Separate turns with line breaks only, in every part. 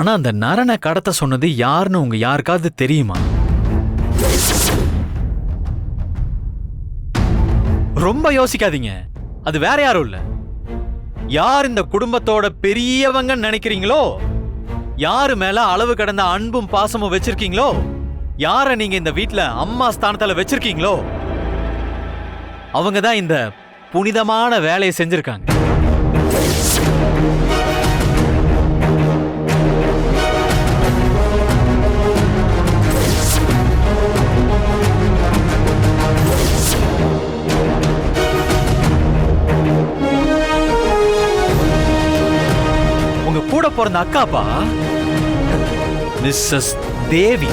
ஆனா அந்த நரனை கடத்த சொன்னது யாருன்னு உங்க யாருக்காவது தெரியுமா? ரொம்ப யோசிக்காதீங்க. அது வேற யாரும் இல்ல. யார் இந்த குடும்பத்தோட பெரியவங்க நினைக்கிறீங்களோ? யாரு மேல அளவு கடந்த அன்பும் பாசமும் வச்சிருக்கீங்களோ? யார நீங்க இந்த வீட்டுல அம்மா ஸ்தானத்துல வச்சிருக்கீங்களோ? அவங்க தான் இந்த புனிதமான வேலையை செஞ்சிருக்காங்க. பிறந்த அக்காப்பா மிஸ்ஸஸ் தேவி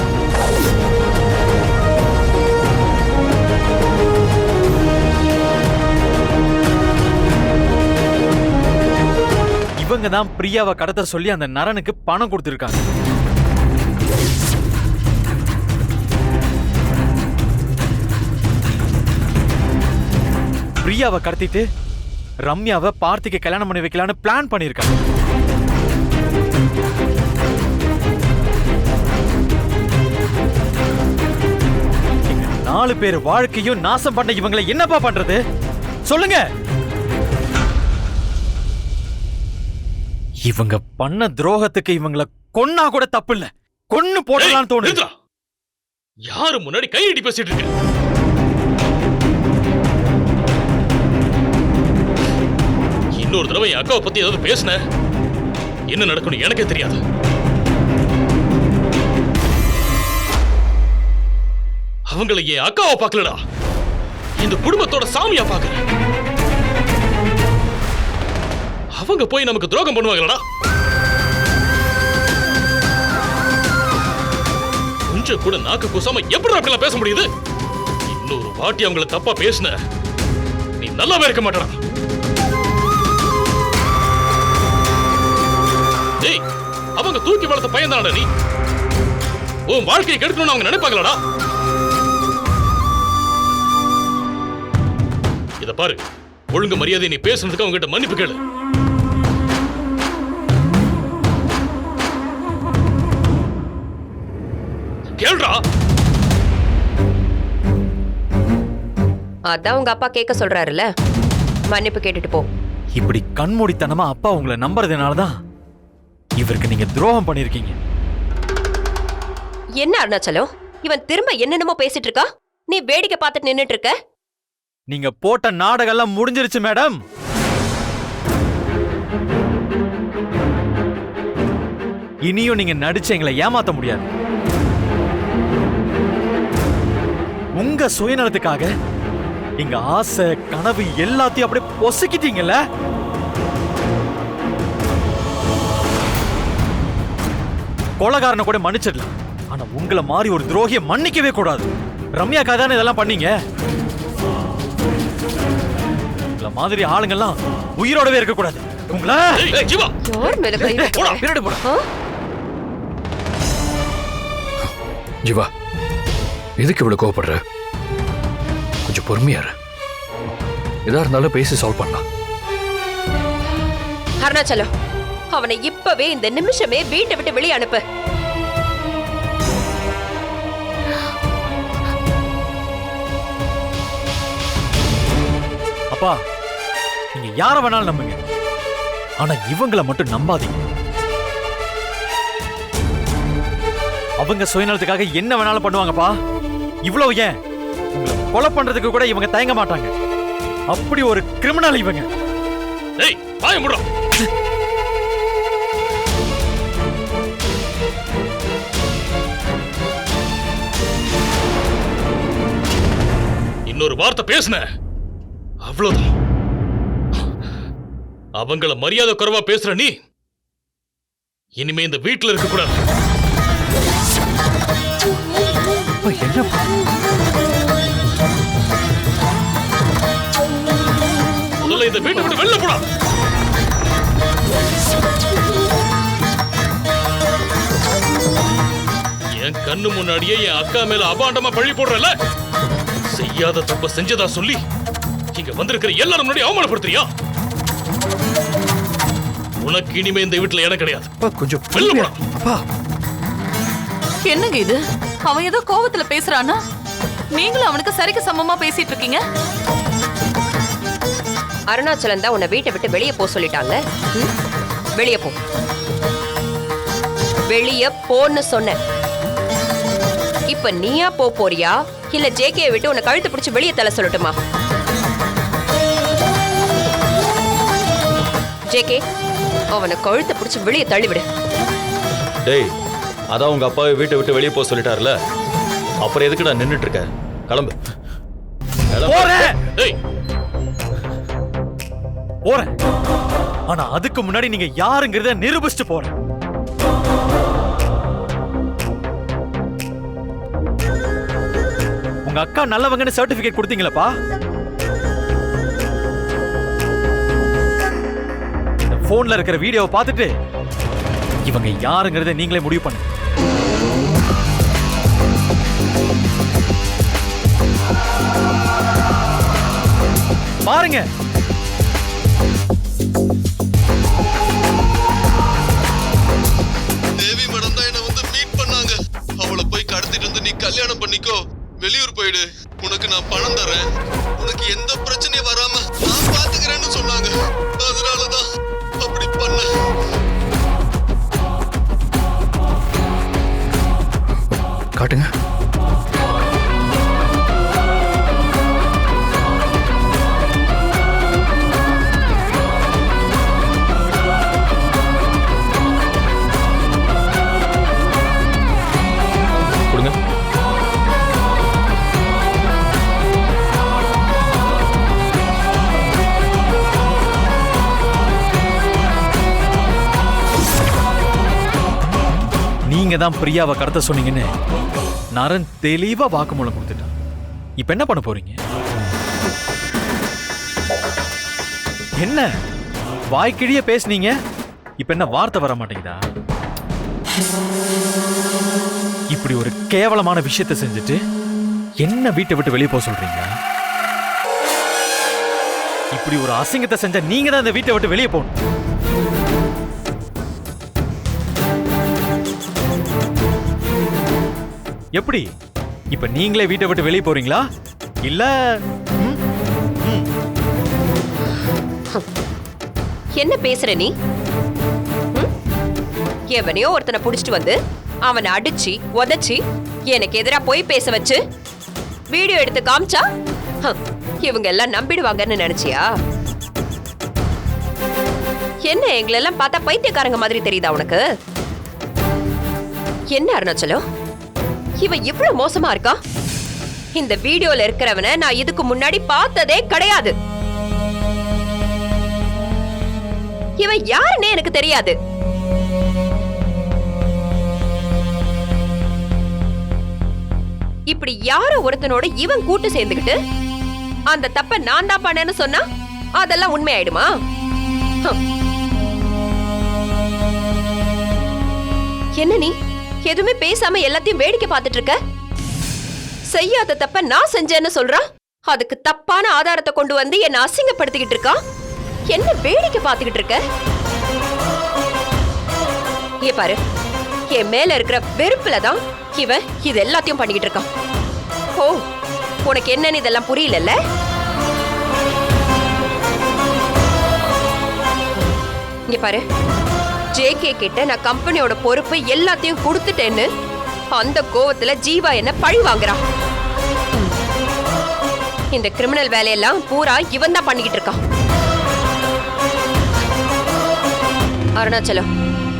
இவங்க தான் பிரியாவை கடத்த சொல்லி அந்த நரனுக்கு பணம் கொடுத்துருக்காங்க. பிரியாவை கடத்திட்டு ரம்யாவை பார்த்திக்கு கல்யாணம் பண்ணி வைக்கலான்னு பிளான் பண்ணிருக்காங்க நாலு பேர் வாழ்க்கையும் நாசம் பண்ண இவங்களை என்னப்பா பண்றது? சொல்லுங்க. இவங்க பண்ண துரோகத்துக்கு இவங்கள கொன்னா கூட தப்பு இல்ல கொன்னு போடலாம்னு தோணுது.
யாரு முன்னாடி கையடி பேசிட்டு இருக்க? இன்னொரு தடவை என் அக்காவை பத்தி ஏதாவது பேசுன? என்ன நடக்கணும் எனக்கே தெரியாது. அவங்கள என் அக்காவை பார்க்கலடா. இந்த குடும்பத்தோட சாமியா பார்க்கல அவங்க போய் நமக்கு துரோகம் பண்ணுவாங்களடா. கொஞ்சம் கூட நாக்கு கூசாம எப்படி அப்படிலாம் பேச முடியுது? இன்னொரு வாட்டி அவங்கள தப்பா பேசுன. நீ நல்லாவே இருக்க மாட்டடா. டேய் அவங்க தூக்கி வளர்த்த பையன் நீ? உன் வாழ்க்கையை கெடுக்கணும்னு அவங்க நினைப்பாங்களடா? இத பாரு. ஒழுங்கு மரியாதை நீ பேசுனதுக்கு அவங்க கிட்ட மன்னிப்பு கேளு. கேளுடா
அதான் உங்க அப்பா கேட்க சொல்றாருல்ல. மன்னிப்பு கேட்டுட்டு போ.
இப்படி கண்மூடித்தனமா அப்பா உங்களை நம்புறதுனால தான் இவருக்கு நீங்க துரோகம் பண்ணிருக்கீங்க
என்ன அருணாச்சலம்? இவன் திரும்ப என்னென்னமோ பேசிட்டு இருக்கா? நீ வேடிக்கை பார்த்துட்டு நின்னுட்டு இருக்க?
நீங்க போட்ட நாடகம் எல்லாம் முடிஞ்சிருச்சு மேடம். இனியும் நீங்க நடிச்சு எங்களை ஏமாத்த முடியாது. உங்க சுயநலத்துக்காக எங்க ஆசை கனவு எல்லாத்தையும் அப்படியே பொசுக்கிட்டீங்கல்ல? கொலகாரனை கூட மன்னிச்சிடலாம். ஆனா உங்களை மாதிரி ஒரு துரோகியை மன்னிக்கவே கூடாது. ரம்யாக்கா தானே இதெல்லாம் பண்ணீங்க? மாதிரி ஆளுங்கெல்லாம் உயிரோடவே இருக்க கூடாது உங்கள
ஜீவா.
எதுக்கு இவ்வளவு கோவப்படுற? கொஞ்சம் பொறுமையா எதா இருந்தாலும் பேசி சால்வ் பண்ணலாம்.
அருணாச்சலம் அவனை இப்பவே இந்த நிமிஷமே வீட்டை விட்டு வெளியே அனுப்பு.
அப்பா யார வேணாலும் நம்புங்க. ஆனா இவங்கள மட்டும் நம்பாதீங்க. அவங்க சுயநலத்துக்காக என்ன வேணாலும் பண்ணுவாங்கப்பா? இவ்வளவு ஏன்? உங்களை கொலை பண்றதுக்கு கூட இவங்க தயங்க மாட்டாங்க. அப்படி ஒரு கிரிமினல் இவங்க.
ஏய் வாய இன்னொரு வார்த்தை பேசுன. அவ்வளவுதான். அவங்கள மரியாதை குறைவா பேசுற நீ? இனிமே இந்த வீட்டுல இருக்க கூடாது. முதல்ல இந்த வீட்டை விட்டு வெளில போடா. என் கண்ணு முன்னாடியே என் அக்கா மேல அபாண்டமா பழி போடுறல செய்யாத தப்ப செஞ்சதா சொல்லி இங்க வந்திருக்கிற எல்லாரும் முன்னாடி அவமானப்படுத்துறியா? உனக்கு இனிமே இந்த வீட்டுல இடம் கிடையாது.
அப்பா கொஞ்சம்
வெளில
பொறுமையா-
போடா.
அப்பா.
என்னங்க இது? அவன் ஏதோ கோவத்துல பேசுறானா? நீங்களும் அவனுக்கு சரிக்கு சமமா பேசிட்டு இருக்கீங்க?
அருணாச்சலம் தான் உன்னை வீட்டை விட்டு வெளியே போக சொல்லிட்டாங்க. ம்? வெளியே போ. வெளியே போன்னு சொன்னேன் இப்ப நீயா போ போறியா? இல்ல ஜேகே விட்டு உன்னை கழுத்து பிடிச்சு வெளியே தள்ள சொல்லட்டுமா? ஜேகே அவனை கழுத்தை பிடிச்சு வெளியே தள்ளிவிடு.
டேய் அதான் உங்க அப்பாவை வீட்டை விட்டு வெளியே போக சொல்லிட்டாருல? அப்புறம் எதுக்குடா நின்னுட்டு இருக்க கிளம்பு. கிளம்பு.
போறேன்
டேய்.
போறேன் ஆனா அதுக்கு முன்னாடி நீங்க யாருங்கிறத நிரூபிச்சுட்டு போறேன் உங்க அக்கா நல்லவங்கன்னு சர்டிபிகேட் கொடுத்தீங்களப்பா. போன்ல இருக்கிற வீடியோவை பார்த்துட்டு இவங்க யாருங்கிறத நீங்களே முடிவு பண்ணு. பாருங்க.
தேவி மேடம் தான் என்ன வந்து மீட் பண்ணாங்க. அவளை போய் கடத்திட்டு வந்து நீ கல்யாணம் பண்ணிக்கோ. வெளியூர் போயிடு. உனக்கு நான் பணம் தரேன். உனக்கு எந்த பிரச்சனையும் வராம நான்
தான் பிரியாவை கடத்த சொன்னீங்கன்னு நரன் தெளிவா வாக்குமூலம் கொடுத்துட்டான். இப்ப என்ன பண்ண போறீங்க? என்ன? வாய்க்கிழிய பேசுனீங்க? இப்ப என்ன வார்த்தை வர மாட்டேங்குதா? இப்படி ஒரு கேவலமான விஷயத்தை செஞ்சுட்டு என்ன வீட்டை விட்டு வெளியே போக சொல்றீங்க? இப்படி ஒரு அசிங்கத்தை செஞ்ச நீங்க தான் இந்த வீட்டை விட்டு வெளியே போகணும். எப்படி? இப்ப நீங்களே வீட்டை விட்டு வெளியே போறீங்களா? இல்ல
என்ன பேசுற நீ? எவனையோ ஒருத்தனை புடிச்சிட்டு வந்து அவனை அடிச்சு உதச்சி எனக்கு எதிரா போய் பேச வச்சு வீடியோ எடுத்து காமிச்சா? இவங்க எல்லாம் நம்பிடுவாங்கன்னு நினைச்சியா? என்ன எங்களெல்லாம் பார்த்தா பைத்தியக்காரங்க மாதிரி தெரியுதா உனக்கு? என்ன அருணாச்சலம்? இவன் இவ்வளவு மோசமா இருக்கா? இந்த வீடியோல இருக்கிறவன நான் இதுக்கு முன்னாடி பார்த்ததே கிடையாது. இவன் யாருன்னே எனக்கு தெரியாது. இப்படி யாரோ ஒருத்தனோட இவன் கூட்டு சேர்ந்துக்கிட்டு அந்த தப்ப நான் தான் பண்ணேன்னு சொன்னா அதெல்லாம் உண்மையாயிடுமா? ஹம். என்ன நீ? எதுவுமே பேசாம எல்லாத்தையும் வேடிக்கை பார்த்துட்டு இருக்க? செய்யாத தப்ப நான் செஞ்சேன்னு சொல்றான் அதுக்கு தப்பான ஆதாரத்தை கொண்டு வந்து என்ன அசிங்கப்படுத்திக்கிட்டு இருக்கான் என்ன வேடிக்கை பார்த்துக்கிட்டு இருக்க? இங்க பாரு என் மேல இருக்கிற வெறுப்புல தான் இவன் இது எல்லாத்தையும் பண்ணிக்கிட்டு இருக்கான். ஓ உனக்கு என்னன்னு இதெல்லாம் புரியலல்ல? இங்க பாரு. ஜேகே கிட்ட நான் கம்பெனியோட பொறுப்பு எல்லாத்தையும் கொடுத்துட்டேன்னு அந்த கோவத்துல ஜீவா என்ன பழி வாங்குறான் இந்த கிரிமினல் வேலையெல்லாம் பூரா இவன் தான் பண்ணிக்கிட்டு இருக்கான். அருணாச்சலம்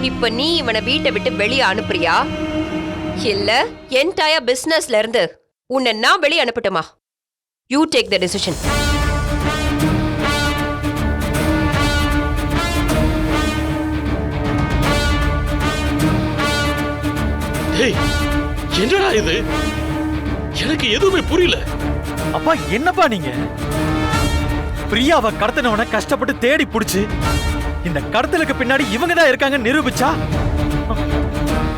இப்ப நீ இவனை வீட்டை விட்டு வெளியே அனுப்புறியா? இல்ல என்டையர் பிசினஸ்ல இருந்து உன்னை நான் வெளியே அனுப்பட்டுமா? யூ டேக் த டிசிஷன்
டேய் என்னடா இது? எனக்கு எதுவுமே புரியல.
அப்பா என்னப்பா நீங்க? பிரியாவை கடத்தினவனை கஷ்டப்பட்டு தேடி புடிச்சு இந்த கடத்தலுக்கு பின்னாடி இவங்க தான் இருக்காங்க நிரூபிச்சா?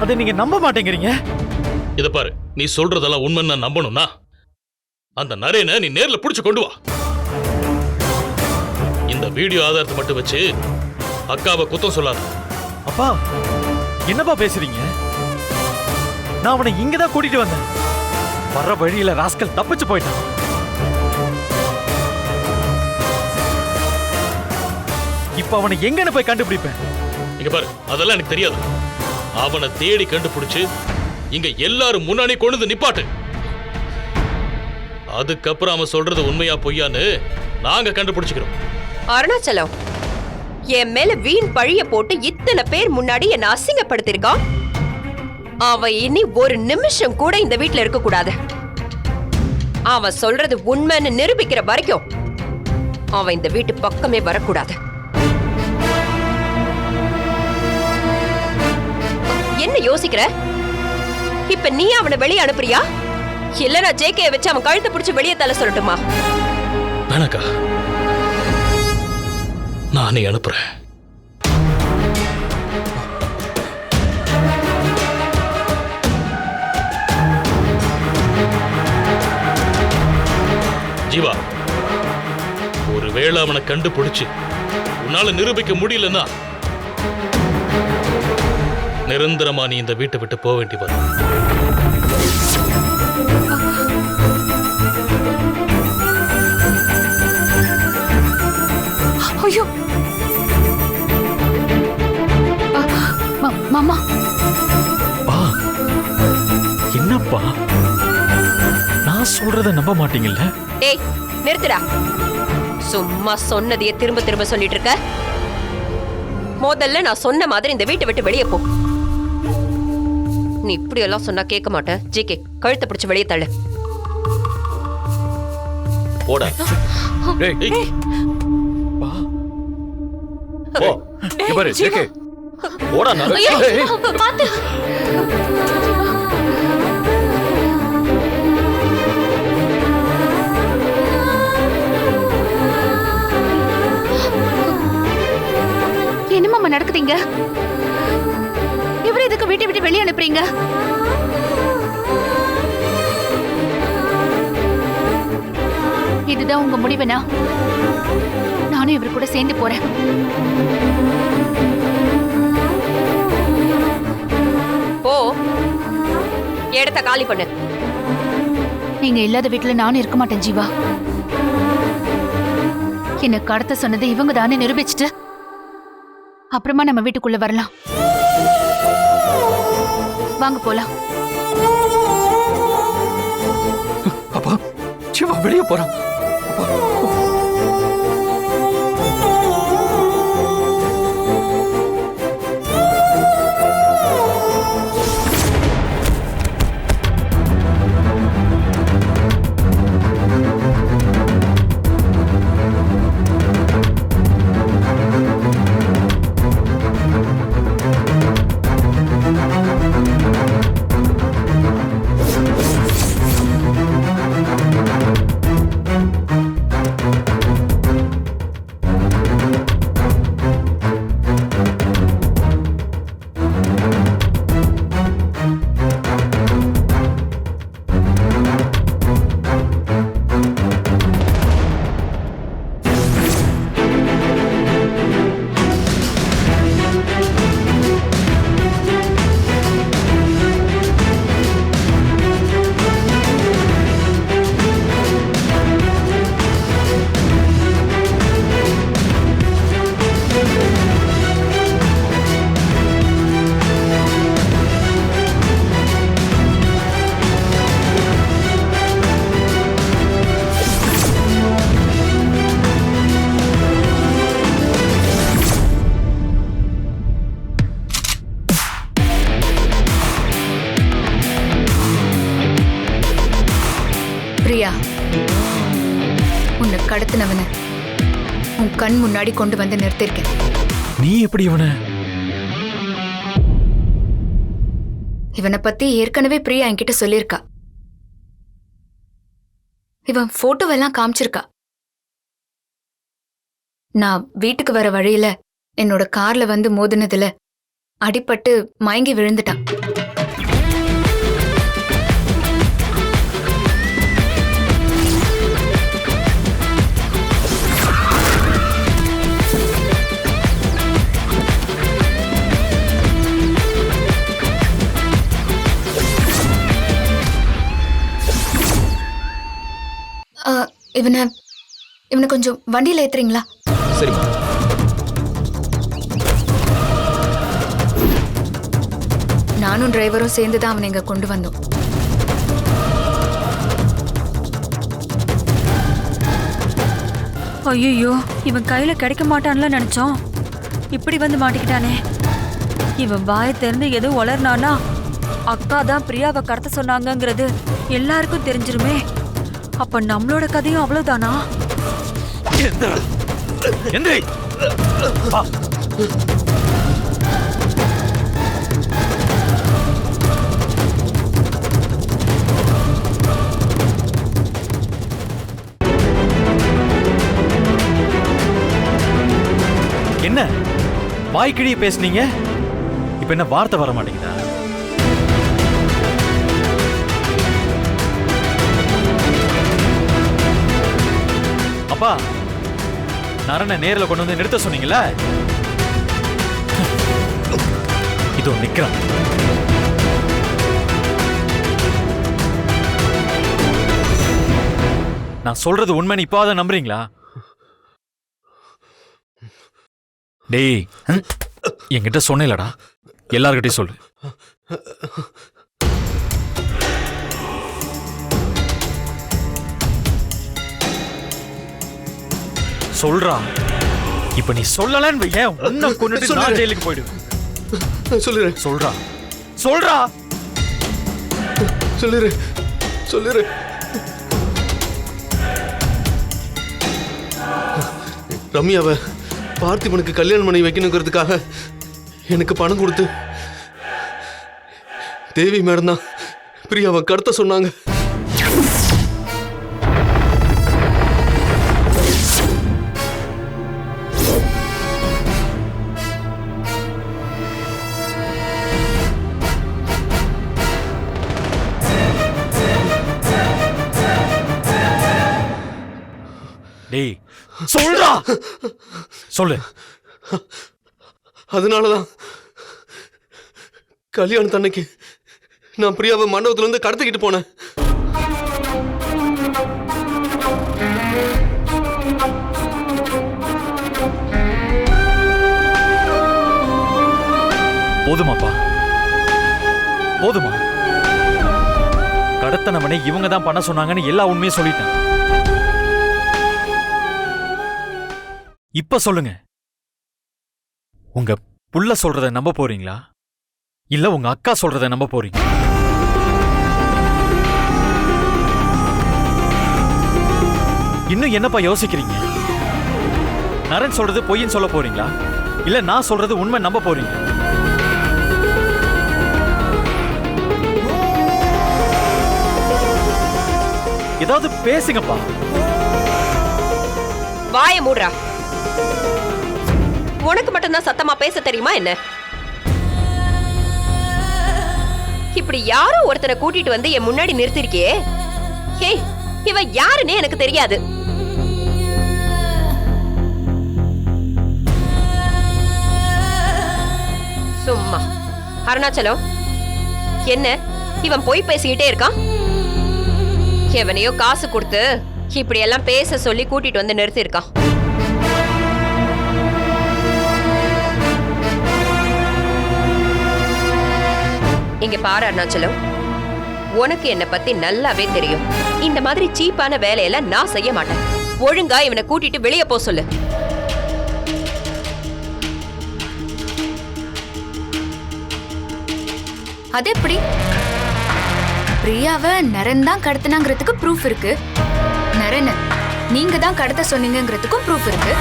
அதை நீங்க நம்ப மாட்டேங்கிறீங்க.
இத பாரு நீ சொல்றதெல்லாம் உண்மைன்னு நான் நம்பணும்னா அந்த நரேனை நீ நேர்ல புடிச்சு கொண்டு வா. இந்த வீடியோ ஆதாரத்தை மட்டும் வச்சு அக்காவை குத்தம் சொல்லாத.
அப்பா என்னப்பா பேசுறீங்க? நான் அவனை இங்கதான் கூட்டிட்டு வந்தேன். வர்ற வழியில ராஸ்கல் தப்பிச்சு போயிட்டான். இப்ப அவனை எங்கன்னு போய் கண்டுபிடிப்பேன்.
இங்க பாரு அதெல்லாம் எனக்கு தெரியாது. அவனை தேடி கண்டுபிடிச்சு இங்க எல்லாரும் முன்னாடி கொண்டு வந்து நிப்பாட்டு. அதுக்கப்புறம் அவன் சொல்றது உண்மையா பொய்யான்னு நாங்க கண்டுபிடிச்சுக்கிறோம்.
அருணாச்சலம் என் மேல வீண் பழிய போட்டு இத்தனை பேர் முன்னாடி என்ன அசிங்கப்படுத்திருக்கான் அவன் இனி ஒரு நிமிஷம் கூட இந்த வீட்ல இருக்க கூடாது. அவன் சொல்றது உண்மைன்னு நிரூபிக்கிற வரைக்கும் அவன் இந்த வீட்டு பக்கமே வரக்கூடாது. என்ன யோசிக்கிற? இப்ப நீ அவனை வெளியே அனுப்புறியா? இல்ல நான் ஜேகே வச்சு அவன் கழுத்தை பிடிச்சு வெளியே தலை சொல்லட்டுமா?
வேணாக்கா. நானே அனுப்புறேன். ஜீவா ஒருவேளை அவனை கண்டுபிடிச்சு உன்னால நிரூபிக்க முடியலன்னா நிரந்தரமா நீ இந்த வீட்டை விட்டு போக வேண்டி வரும்.
ஐயோ. மாமா.
பா என்னப்பா? நான் சொல்றத நம்ப மாட்டீங்கல்ல?
டேய் நிறுத்துடா. சும்மா சொன்னதையே திரும்ப திரும்ப சொல்லிட்டு இருக்க. முதல்ல நான் சொன்ன மாதிரி இந்த வீட்டை விட்டு வெளியே போ. நீ இப்படி எல்லாம் சொன்னா கேட்க மாட்டேன். ஜிகே கழுத்தை பிடிச்சு வெளியே தள்ளு.
போட.
பாரு ஜேகே.
போடா நான்
என்ன மாமா நடக்குதுங்க? இவரை எதுக்கு வீட்டை விட்டு வெளியே அனுப்புறீங்க? இதுதான் உங்க முடிவுனா? நானும் இவர் கூட சேர்ந்து போறேன்.
போ. இடத்த காலி பண்ணு.
நீங்க இல்லாத வீட்டுல நானும் இருக்க மாட்டேன் ஜீவா. என்ன கடத்த சொன்னது இவங்க தானே நிரூபிச்சுட்டு அப்புறமா நம்ம வீட்டுக்குள்ள வரலாம். வாங்க போலாம்.
அப்பா சிவா வெளியே போறான்.
கடத்தினவன உன் கண் முன்னாடி கொண்டு வந்து நிறுத்திருக்கேன்.
நீ எப்படி இவனை?
இவனை பத்தி ஏற்கனவே பிரியா என்கிட்ட சொல்லியிருக்கா. இவன் போட்டோவெல்லாம் காமிச்சிருக்கா. நான் வீட்டுக்கு வர வழியில என்னோட கார்ல வந்து மோதினதுல அடிபட்டு மயங்கி விழுந்துட்டான். இவனை இவனை கொஞ்சம் வண்டியில ஏத்துறீங்களா?
சரிம்மா
நானும் டிரைவரும் சேர்ந்து தான் அவனை இங்க கொண்டு வந்தோம்.
ஐயோ இவன் கையில கிடைக்க மாட்டான்ல நினைச்சோம். இப்படி வந்து மாட்டிக்கிட்டானே. இவன் வாயை திறந்து ஏதோ வளர்னானா அக்கா தான் பிரியாவை கடத்த சொன்னாங்கங்கிறது எல்லாருக்கும் தெரிஞ்சிருமே. அப்ப நம்மளோட கதையும் அவ்வளவுதானா?
எந்திரி என்ன? வாய்க்கிழிய பேசுனீங்க? இப்ப என்ன வார்த்தை வர மாட்டேங்குதா? அப்பா நரனை நேர்ல கொண்டு வந்து நிறுத்த சொன்னீங்கல்ல? இதோ நிக்கிறான். நான் சொல்றது உண்மைன்னு இப்போ அதை நம்புறீங்களா? டேய் என்கிட்ட சொன்னேலடா. எல்லார்கிட்டையும் சொல்லு. சொல்றா இப்ப நீ சொல்லலன்னு ஏன் உன்னை கொண்டுட்டு நான்
சொல்லுறேன்.
ஜெயிலுக்கு போயிடுவேன்
சொல்லிடுறேன்
சொல்றா சொல்றா.
சொல்லிடுறேன் சொல்லிடுறேன் ரம்யாவை பார்த்திபனுக்கு கல்யாணம் பண்ணி வைக்கணுங்கிறதுக்காக எனக்கு பணம் கொடுத்து தேவி மேடம் தான் பிரியாவை கடத்த சொன்னாங்க.
சொல்றா. சொல்லு.
அதனாலதான் கல்யாணத்தன்னைக்கு நான் பிரியாவை மண்டபத்துல இருந்து கடத்திக்கிட்டு போனேன்.
போதுமாப்பா. போதுமா. கடத்தனவனை இவங்க தான் பண்ண சொன்னாங்கன்னு எல்லா உண்மையும் சொல்லிட்டேன். இப்ப சொல்லுங்க. உங்க புள்ள சொல்றத நம்ப போறீங்களா? இல்ல உங்க அக்கா சொல்றத நம்ப போறீங்க? இன்னும் என்னப்பா யோசிக்கிறீங்க? நரன் சொல்றது பொய்ன்னு சொல்ல போறீங்களா? இல்ல நான் சொல்றது உண்மை நம்ப போறீங்க? ஏதாவது பேசுங்கப்பா.
வாய மூடுறா. உனக்கு மட்டும்தான் சத்தமா பேச தெரியுமா என்ன? இப்படி யாரோ ஒருத்தனை கூட்டிட்டு வந்து என் முன்னாடி நிறுத்திருக்கியே? ஹேய் இவன் யாருன்னே எனக்கு தெரியாது. சும்மா. அருணாச்சலம் என்ன? இவன் போய் பேசிக்கிட்டே இருக்கான்? எவனையோ காசு கொடுத்து இப்படி எல்லாம் பேச சொல்லி கூட்டிட்டு வந்து நிறுத்திருக்கான் இங்க பாரு அருணாச்சலம் உனக்கு என்ன பத்தி நல்லாவே தெரியும். இந்த மாதிரி சீப்பான வேலையெல்லாம் நான் செய்ய மாட்டேன். ஒழுங்கா இவனை கூட்டிட்டு வெளியே போ சொல்லு.
அது எப்படி பிரியாவை நரன் தான் கடத்தினாங்கிறதுக்கு ப்ரூஃப் இருக்கு. நரன் நீங்க தான் கடத்த சொன்னீங்கங்கிறதுக்கும் ப்ரூஃப் இருக்கு.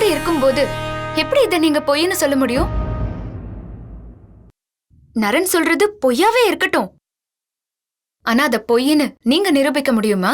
அப்படி இருக்கும்போது எப்படி இதை நீங்க பொய்ன்னு சொல்ல முடியும்? நரன் சொல்றது பொய்யாவே இருக்கட்டும். ஆனா அத பொய்ன்னு நீங்க நிரூபிக்க முடியுமா?